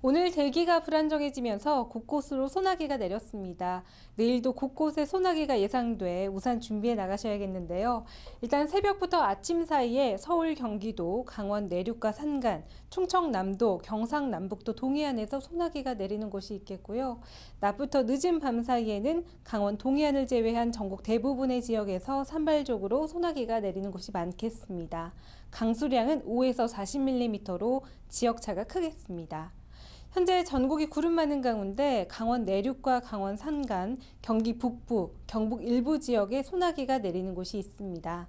오늘 대기가 불안정해지면서 곳곳으로 소나기가 내렸습니다. 내일도 곳곳에 소나기가 예상돼 우산 준비해 나가셔야겠는데요. 일단 새벽부터 아침 사이에 서울, 경기도, 강원 내륙과 산간, 충청남도, 경상남북도 동해안에서 소나기가 내리는 곳이 있겠고요. 낮부터 늦은 밤 사이에는 강원 동해안을 제외한 전국 대부분의 지역에서 산발적으로 소나기가 내리는 곳이 많겠습니다. 강수량은 5에서 40mm로 지역차가 크겠습니다. 현재 전국이 구름 많은 가운데 강원 내륙과 강원 산간, 경기 북부, 경북 일부 지역에 소나기가 내리는 곳이 있습니다.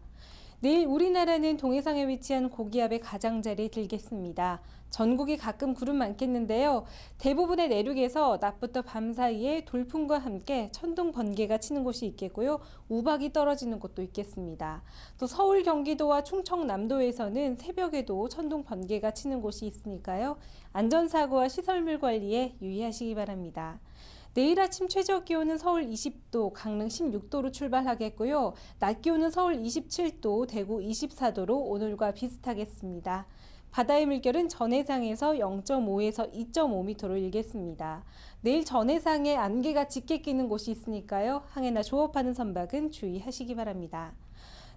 내일 우리나라는 동해상에 위치한 고기압의 가장자리에 들겠습니다. 전국이 가끔 구름 많겠는데요. 대부분의 내륙에서 낮부터 밤 사이에 돌풍과 함께 천둥 번개가 치는 곳이 있겠고요. 우박이 떨어지는 곳도 있겠습니다. 또 서울, 경기도와 충청남도에서는 새벽에도 천둥 번개가 치는 곳이 있으니까요. 안전사고와 시설물 관리에 유의하시기 바랍니다. 내일 아침 최저 기온은 서울 20도, 강릉 16도로 출발하겠고요. 낮 기온은 서울 27도, 대구 24도로 오늘과 비슷하겠습니다. 바다의 물결은 전해상에서 0.5에서 2.5m로 일겠습니다. 내일 전해상에 안개가 짙게 끼는 곳이 있으니까요. 항해나 조업하는 선박은 주의하시기 바랍니다.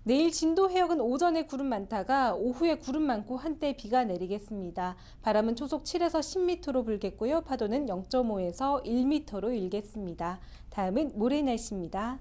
내일 진도 해역은 오전에 구름 많다가 오후에 구름 많고 한때 비가 내리겠습니다. 바람은 초속 7에서 10m로 불겠고요. 파도는 0.5에서 1m로 일겠습니다. 다음은 모레 날씨입니다.